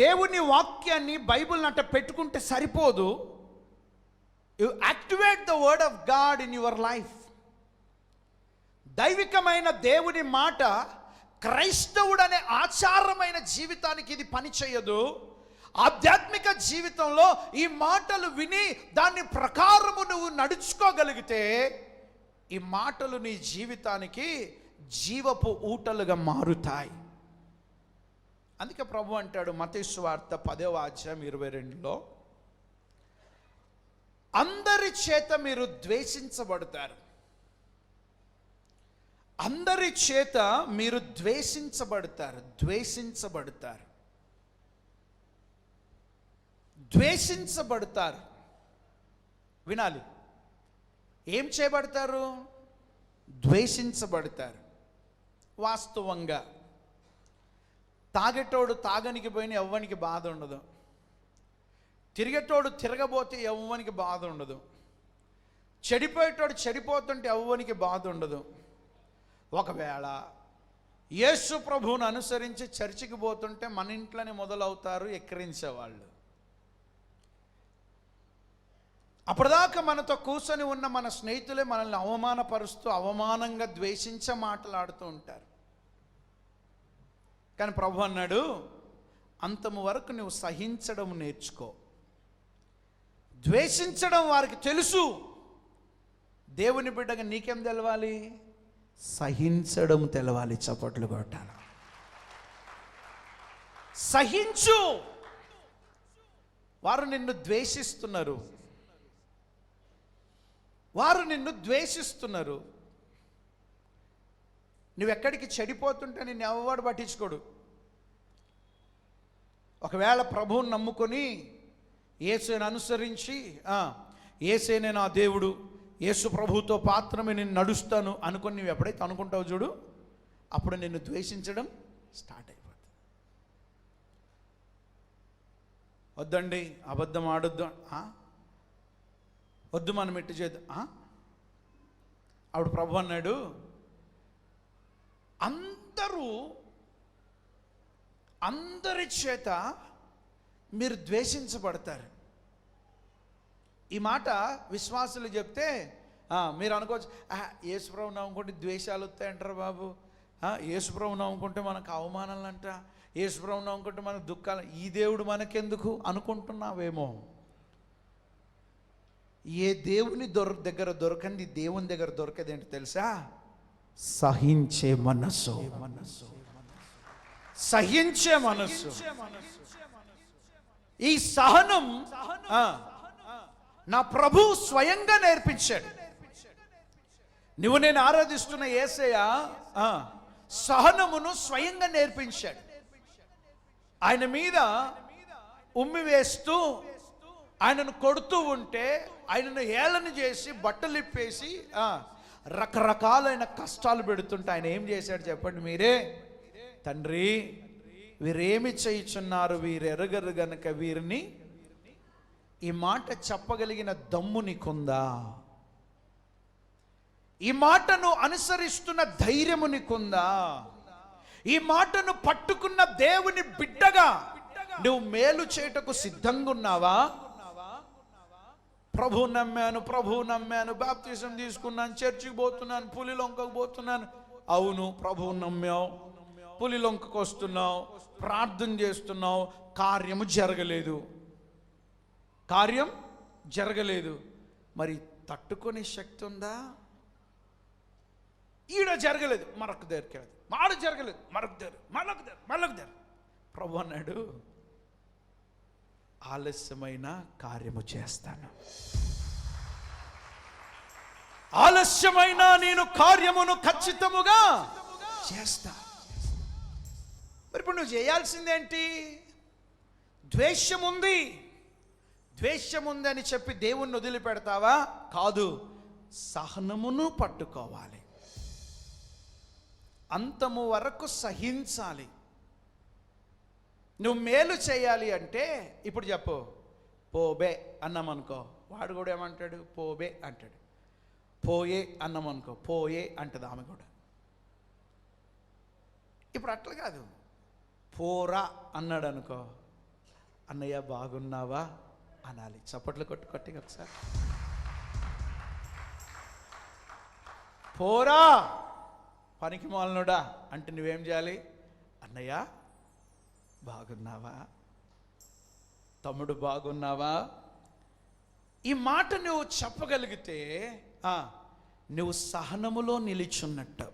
దేవుని వాక్యాన్ని బైబిల్ అట్ట పెట్టుకుంటే సరిపోదు. You activate the word of God in your life దైవికమైన దేవుని మాట క్రైస్తవుడు అనే ఆచారమైన జీవితానికి ఇది పని చేయదు. ఆధ్యాత్మిక జీవితంలో ఈ మాటలు విని దాని ప్రకారము నువ్వు నడుచుకోగలిగితే ఈ మాటలు నీ జీవితానికి జీవపు ఊటలుగా మారుతాయి. అందుకే ప్రభు అంటాడు మతేశ్వార్త పదవ అధ్యాయం ఇరవై రెండులో అందరి చేత మీరు ద్వేషించబడతారు. అందరి చేత మీరు ద్వేషించబడతారు ద్వేషించబడతారు. ద్వేషించబడతారు. వినాలి. ఏం చేయబడతారు? ద్వేషించబడతారు. వాస్తవంగా తాగేటోడు తాగనికి పోయిన ఎవ్వనికి బాధ ఉండదు. తిరిగేటోడు తిరగబోతే ఎవ్వనికి బాధ ఉండదు. చెడిపోయేటోడు చెడిపోతుంటే ఎవ్వనికి బాధ ఉండదు. ఒకవేళ యేసు ప్రభువును అనుసరించి చర్చికి పోతుంటే మన ఇంట్లోనే మొదలవుతారు ఎక్కిరించేవాళ్ళు. అప్పటిదాకా మనతో కూర్చొని ఉన్న మన స్నేహితులే మనల్ని అవమానపరుస్తూ అవమానంగా ద్వేషించే మాట్లాడుతూ ఉంటారు. కానీ ప్రభు అన్నాడు అంతము వరకు నువ్వు సహించడం నేర్చుకో. ద్వేషించడం వారికి తెలుసు. దేవుని బిడ్డగా నీకేం తెలవాలి? సహించడం తెలవాలి చప్పట్లు కొట్టాలి. సహించు. వారు నిన్ను ద్వేషిస్తున్నారు. వారు నిన్ను ద్వేషిస్తున్నారు. నువ్వెక్కడికి చెడిపోతుంటే నిన్ను ఎవడు పట్టించుకోడు. ఒకవేళ ప్రభువుని నమ్ముకొని ఏసుని అనుసరించి ఏసేనే నా దేవుడు యేసు ప్రభుతో పాత్రమే నేను నడుస్తాను అనుకొని నువ్వు ఎప్పుడైతే అనుకుంటావు చూడు అప్పుడు నిన్ను ద్వేషించడం స్టార్ట్ అయిపోతుంది. వద్దండి అబద్ధం ఆడొద్దు వద్దు మనం ఎట్టు చేద్దాం అప్పుడు ప్రభు అన్నాడు అందరూ అందరి చేత మీరు ద్వేషించబడతారు. ఈ మాట విశ్వాసులు చెప్తే మీరు అనుకోవచ్చు యేసుప్రభు నవ్వుకుంటే ద్వేషాలు వస్తాయంటారు బాబు? యేసుప్రభు నవ్వుకుంటే మనకు అవమానాలు అంట యేసుప్రభు నవ్వుకుంటే మనకు దుఃఖాలు ఈ దేవుడు మనకెందుకు? అనుకుంటున్నావేమో. ఏ దేవుని దొర దగ్గర దొరకంది దేవుని దగ్గర దొరకదేంటి తెలుసా? సహించే మనస్సు. మనస్సు సహించే మనస్సు. ఈ సహనం నా ప్రభు స్వయంగా నేర్పించాడు. నువ్వు నేను ఆరాధిస్తున్న ఏసయ సహనమును స్వయంగా నేర్పించాడు. ఆయన మీద ఉమ్మి వేస్తూ ఆయనను కొడుతూ ఉంటే ఆయనను ఏళన చేసి బట్టలు ఇప్పేసి రకరకాలైన కష్టాలు పెడుతుంటే ఆయన ఏం చేశాడు చెప్పండి మీరే? తండ్రి వీరేమి చేయుచున్నారు? వీరెరగరు గనక వీరిని ఈ మాట చెప్పగలిగిన దమ్ము నీకుందా? ఈ మాటను అనుసరిస్తున్న ధైర్యము నీకుందా? ఈ మాటను పట్టుకున్న దేవుని బిడ్డగా నువ్వు మేలు చేయుటకు సిద్ధంగా ఉన్నావా ప్రభు నమ్మాను ప్రభు నమ్మాను బాప్తిజం తీసుకున్నాను చర్చికి పోతున్నాను పులిలొంకకు పోతున్నాను. అవును ప్రభు నమ్మావు పులిలొంకకు వస్తున్నావు ప్రార్థన చేస్తున్నావు కార్యము జరగలేదు. కార్యం జరగలేదు. మరి తట్టుకునే శక్తి ఉందా? ఈడ జరగలేదు. మరొక దగ్గరికి మాడ జరగలేదు. మరొక దగ్గర మరొక దగ్గర మళ్ళొక దగ్గర ప్రభు అన్నాడు ఆలస్యమైన కార్యము చేస్తాను. ఆలస్యమైన నేను కార్యమును ఖచ్చితముగా చేస్తా. మరి ఇప్పుడు నువ్వు చేయాల్సిందేంటి? ద్వేషం ఉంది ద్వేషం ఉందని చెప్పి దేవుణ్ణి వదిలిపెడతావా? కాదు సహనమును పట్టుకోవాలి. అంతము వరకు సహించాలి. నువ్వు మేలు చేయాలి అంటే ఇప్పుడు చెప్పు పోబే అన్నామనుకో. వాడు కూడా ఏమంటాడు? పోబే అంటాడు. పోయే అన్నామనుకో. పోయే అంటది ఆమె కూడా. ఇప్పుడు అట్లా కాదు. పోరా అన్నాడు అనుకో అన్నయ్య బాగున్నావా? అనాలి. చప్పట్లు కొట్టు కొట్టి ఒకసారి. పోరా! పనికి మాలనుడా? అంటే నువ్వేం చేయాలి? అన్నయ్య బాగున్నావా? తమ్ముడు బాగున్నావా? ఈ మాట నువ్వు చెప్పగలిగితే నువ్వు సహనములో నిలిచున్నట్టు.